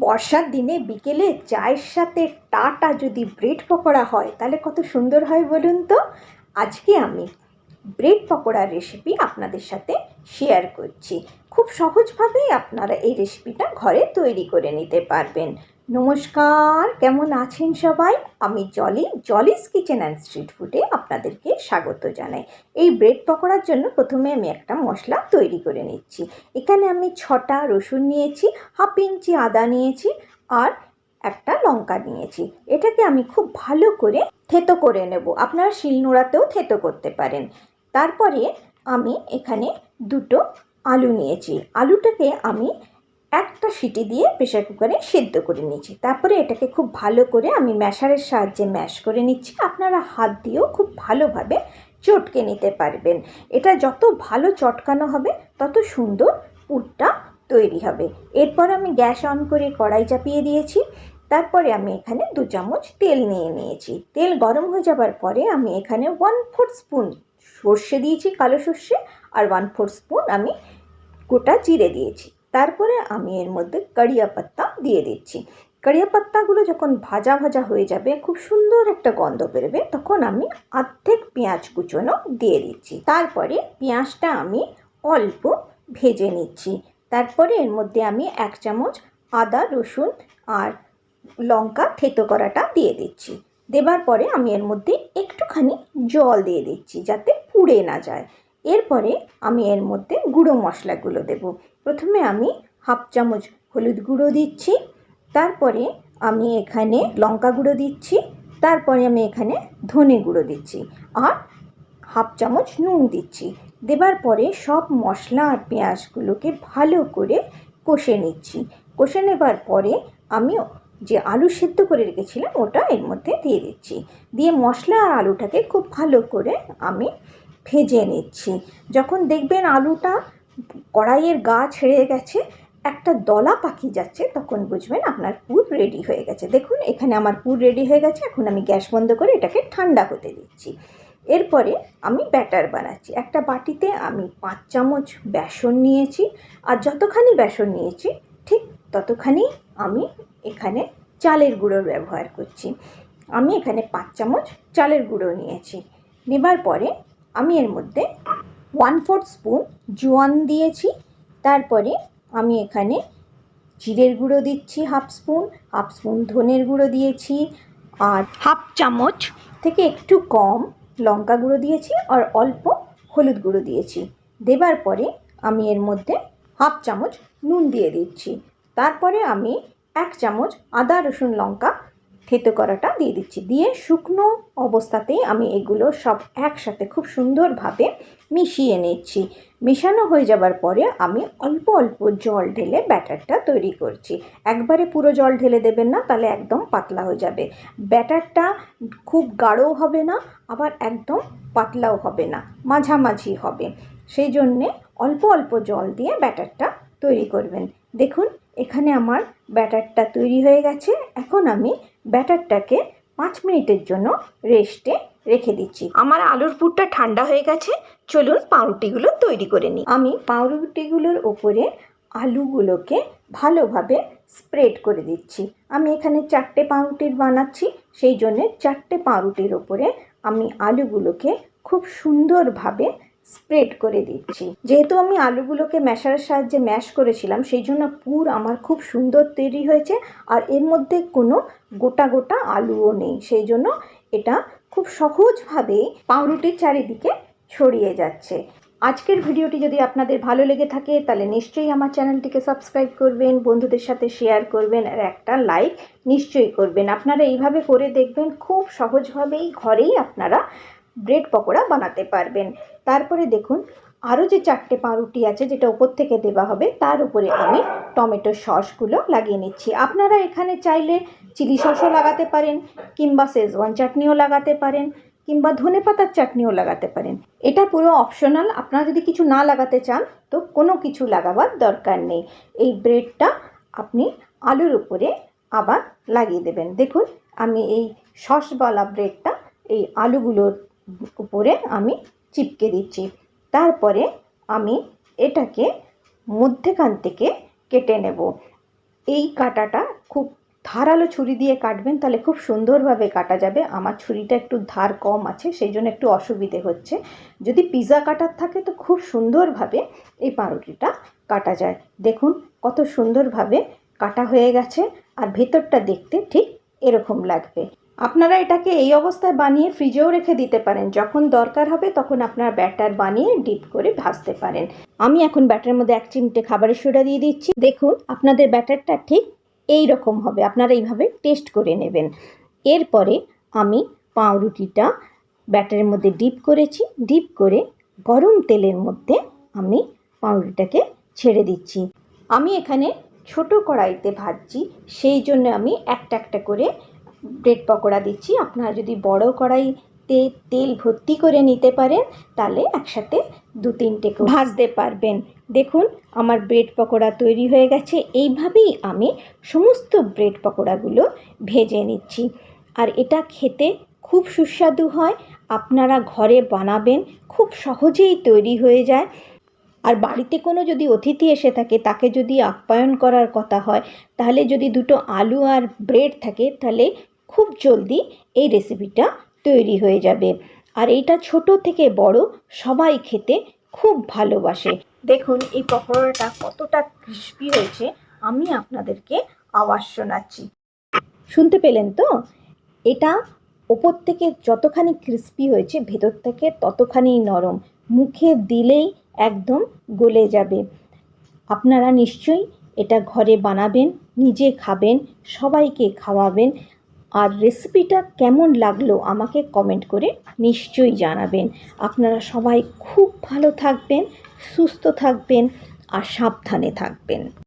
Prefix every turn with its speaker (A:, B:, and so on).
A: বর্ষার দিনে বিকেলে চায়ের সাথে টাটা যদি ব্রেড পকোড়া হয়, তাহলে কত সুন্দর হয় বলুন তো? আজকে আমি ব্রেড পকোড়ার রেসিপি আপনাদের সাথে শেয়ার করছি। খুব সহজভাবেই আপনারা এই রেসিপিটা ঘরে তৈরি করে নিতে পারবেন। নমস্কার, কেমন আছেন সবাই? আমি Jolly, Jolly's kitchen and street ফুডে আপনাদেরকে স্বাগত জানাই। এই ব্রেড পকোড়ার জন্য প্রথমে আমি একটা মশলা তৈরি করে নিচ্ছি। এখানে আমি ছটা রসুন নিয়েছি, হাফ ইঞ্চি আদা নিয়েছি আর একটা লঙ্কা নিয়েছি। এটাকে আমি খুব ভালো করে থেতো করে নেব। আপনারা শিলনোড়াতেও থেতো করতে পারেন। তারপরে আমি এখানে দুটো আলু নিয়েছি। আলুটাকে আমি একটা সিটি দিয়ে প্রেশার কুকারে সেদ্ধ করে নিয়েছি। তারপরে এটাকে খুব ভালো করে আমি ম্যাশারের সাহায্যে ম্যাশ করে নিচ্ছি। আপনারা হাত দিয়েও খুব ভালোভাবে চটকে নিতে পারবেন। এটা যত ভালো চটকানো হবে, তত সুন্দর পুরটা তৈরি হবে। এরপর আমি গ্যাস অন করে কড়াই চাপিয়ে দিয়েছি। তারপরে আমি এখানে দু চামচ তেল নিয়ে নিয়েছি। তেল গরম হয়ে যাবার পরে আমি এখানে ওয়ান ফোর স্পুন সর্ষে দিয়েছি, কালো সর্ষে, আর ওয়ান ফোর স্পুন আমি গোটা জিরে দিয়েছি। তারপরে আমি এর মধ্যে কারিয়া পাত্তা দিয়ে দিচ্ছি। কারিয়া পাত্তাগুলো যখন ভাজা ভাজা হয়ে যাবে, খুব সুন্দর একটা গন্ধ বেরোবে, তখন আমি অর্ধেক পেঁয়াজ কুচোনো দিয়ে দিচ্ছি। তারপরে পেঁয়াজটা আমি অল্প ভেজে নিচ্ছি। তারপরে এর মধ্যে আমি এক চামচ আদা, রসুন আর লঙ্কা থেতো করাটা দিয়ে দিচ্ছি। দেবার পরে আমি এর মধ্যে একটুখানি জল দিয়ে দিচ্ছি যাতে পুড়ে না যায়। এরপরে আমি এর মধ্যে গুঁড়ো মশলাগুলো দেব। প্রথমে আমি হাফ চামচ হলুদ গুঁড়ো দিচ্ছি, তারপরে আমি এখানে লঙ্কা গুঁড়ো দিচ্ছি, তারপরে আমি এখানে ধনে গুঁড়ো দিচ্ছি আর হাফ চামচ নুন দিচ্ছি। দেবার পরে সব মশলা আর পেঁয়াজগুলোকে ভালো করে কষে নিচ্ছি। কষে নেবার পরে আমি যে আলু সেদ্ধ করে রেখেছিলাম ওটা এর মধ্যে দিয়ে দিচ্ছি। দিয়ে মশলা আর আলুটাকে খুব ভালো করে আমি ভেজে নিচ্ছি। যখন দেখবেন আলুটা কড়াইয়ের গা ছেড়ে গেছে, একটা দলা পাখি যাচ্ছে, তখন বুঝবেন আপনার পুর রেডি হয়ে গেছে। দেখুন, এখানে আমার পুর রেডি হয়ে গেছে, এখন আমি গ্যাস বন্ধ করে এটাকে ঠান্ডা হতে দিচ্ছি। এরপরে আমি ব্যাটার বানাচ্ছি। একটা বাটিতে আমি পাঁচ চামচ বেসন নিয়েছি, আর যতখানি বেসন নিয়েছি, ঠিক ততখানি আমি এখানে চালের গুঁড়োর ব্যবহার করছি। আমি এখানে পাঁচ চামচ চালের গুঁড়ো নিয়েছি। নেবার পরে আমি এর মধ্যে ওয়ান ফোর্থ স্পুন জোয়ান দিয়েছি। তারপরে আমি এখানে জিরের গুঁড়ো দিচ্ছি হাফ স্পুন হাফ স্পুন ধনের গুঁড়ো দিয়েছি আর হাফ চামচ থেকে একটু কম লঙ্কা গুঁড়ো দিয়েছি আর অল্প হলুদ গুঁড়ো দিয়েছি। দেবার পরে আমি এর মধ্যে হাফ চামচ নুন দিয়ে দিচ্ছি। তারপরে আমি এক চামচ আদা, রসুন, লঙ্কা থেতো করাটা দিয়ে দিচ্ছি। দিয়ে শুকনো অবস্থাতেই আমি এগুলো সব একসাথে খুব সুন্দরভাবে মিশিয়ে নিচ্ছি। মেশানো হয়ে যাবার পরে আমি অল্প অল্প জল ঢেলে ব্যাটারটা তৈরি করছি। একবারে পুরো জল ঢেলে দেবেন না, তাহলে একদম পাতলা হয়ে যাবে। ব্যাটারটা খুব গাঢ়ও হবে না, আবার একদম পাতলাও হবে না, মাঝামাঝি হবে। সেই জন্যে অল্প অল্প জল দিয়ে ব্যাটারটা তৈরি করবেন। দেখুন, এখানে আমার ব্যাটারটা তৈরি হয়ে গেছে। এখন আমি ব্যাটারটাকে পাঁচ মিনিটের জন্য রেস্টে রেখে দিচ্ছি। আমার আলুর পুরটা ঠান্ডা হয়ে গেছে, চলুন পাউরুটিগুলো তৈরি করে নিই। আমি পাউরুটিগুলোর ওপরে আলুগুলোকে ভালোভাবে স্প্রেড করে দিচ্ছি। আমি এখানে চারটে পাউরুটির বানাচ্ছি, সেই জন্যে চারটে পাউরুটির ওপরে আমি আলুগুলোকে খুব সুন্দরভাবে স্প্রেড করে দিচ্ছি। যেহেতু আমি আলুগুলোকে ম্যাশারের সাহায্যে ম্যাশ করেছিলাম, সেই জন্য পুর আমার খুব সুন্দর তৈরি হয়েছে আর এর মধ্যে কোনো গোটা গোটা আলুও নেই। সেই জন্য এটা খুব সহজভাবেই পাউরুটির চারিদিকে ছড়িয়ে যাচ্ছে। আজকের ভিডিওটি যদি আপনাদের ভালো লেগে থাকে, তাহলে নিশ্চয়ই আমার চ্যানেলটিকে সাবস্ক্রাইব করবেন, বন্ধুদের সাথে শেয়ার করবেন আর একটা লাইক নিশ্চয়ই করবেন। আপনারা এইভাবে করে দেখবেন, খুব সহজভাবেই ঘরেই আপনারা ব্রেড পকোড়া বানাতে পারবেন। তারপরে দেখুন, আরও যে চারটে পাউরুটি আছে যেটা উপর থেকে দেওয়া হবে, তার উপরে আমি টমেটো সসগুলো লাগিয়ে নিচ্ছি। আপনারা এখানে চাইলে চিলি সসও লাগাতে পারেন, কিংবা শেজওয়ান চাটনিও লাগাতে পারেন, কিংবা ধনে পাতার চাটনিও লাগাতে পারেন। এটা পুরো অপশনাল, আপনারা যদি কিছু না লাগাতে চান, তো কোনো কিছু লাগাবার দরকার নেই। এই ব্রেডটা আপনি আলুর উপরে আবার লাগিয়ে দেবেন। দেখুন, আমি এই সসওয়ালা ব্রেডটা, এই আলুগুলোর উপরে আমি চিপকে দিচ্ছি। তারপরে আমি এটাকে মধ্যেখান থেকে কেটে নেব। এই কাটাটা খুব ধারালো ছুরি দিয়ে কাটবেন, তাহলে খুব সুন্দরভাবে কাটা যাবে। আমার ছুরিটা একটু ধার কম আছে, সেই জন্য একটু অসুবিধে হচ্ছে। যদি পিৎজা কাটার থাকে তো খুব সুন্দরভাবে এই পাউরুটিটা কাটা যায়। দেখুন কত সুন্দরভাবে কাটা হয়ে গেছে, আর ভেতরটা দেখতে ঠিক এরকম লাগবে। আপনারা এটাকে এই অবস্থায় বানিয়ে ফ্রিজেও রেখে দিতে পারেন। যখন দরকার হবে তখন আপনারা ব্যাটার বানিয়ে ডিপ করে ভাজতে পারেন। আমি এখন ব্যাটার মধ্যে এক চিমটে খাবারের সোডা দিয়ে দিচ্ছি। দেখুন, আপনাদের ব্যাটারটা ঠিক এই রকম হবে। আপনারা এইভাবে টেস্ট করে নেবেন। এরপরে আমি পাউরুটিটা ব্যাটারের মধ্যে ডিপ করেছি। ডিপ করে গরম তেলের মধ্যে আমি পাউরুটিটাকে ছেড়ে দিচ্ছি। আমি এখানে ছোট কড়াইতে ভাজছি। সেই জন্য আমি একটা একটা করে ব্রেড পকোড়া দিচ্ছি। আপনারা যদি বড় কড়াইতে তেল ভর্তি করে নিতে পারেন, তাহলে একসাথে দু তিনটে ভাজতে পারবেন। দেখুন, আমার ব্রেড পকোড়া তৈরি হয়ে গেছে। এইভাবেই আমি সমস্ত ব্রেড পকোড়াগুলো ভেজে নিচ্ছি। আর এটা খেতে খুব সুস্বাদু হয়। আপনারা ঘরে বানাবেন, খুব সহজেই তৈরি হয়ে যায়। আর বাড়িতে কোনো যদি অতিথি এসে থাকে, তাকে যদি আপ্যায়ন করার কথা হয়, তাহলে যদি দুটো আলু আর ব্রেড থাকে, তাহলে খুব জলদি এই রেসিপিটা তৈরি হয়ে যাবে। আর এইটা ছোট থেকে বড় সবাই খেতে খুব ভালোবাসে। দেখুন, এই পকোড়াটা কতটা ক্রিস্পি হয়েছে, আমি আপনাদেরকে আওয়াজ শোনাচ্ছি। শুনতে পেলেন তো? এটা ওপর থেকে যতখানি ক্রিস্পি হয়েছে, ভেতর থেকে ততখানি নরম। মুখে দিলেই একদম গলে যাবে। আপনারা নিশ্চয়ই এটা ঘরে বানাবেন, নিজে খাবেন, সবাইকে খাওয়াবেন। আর রেসিপিটা কেমন লাগল আমাকে কমেন্ট করে নিশ্চয়ই জানাবেন। আপনারা সবাই খুব ভালো থাকবেন, সুস্থ থাকবেন আর সাবধানে থাকবেন।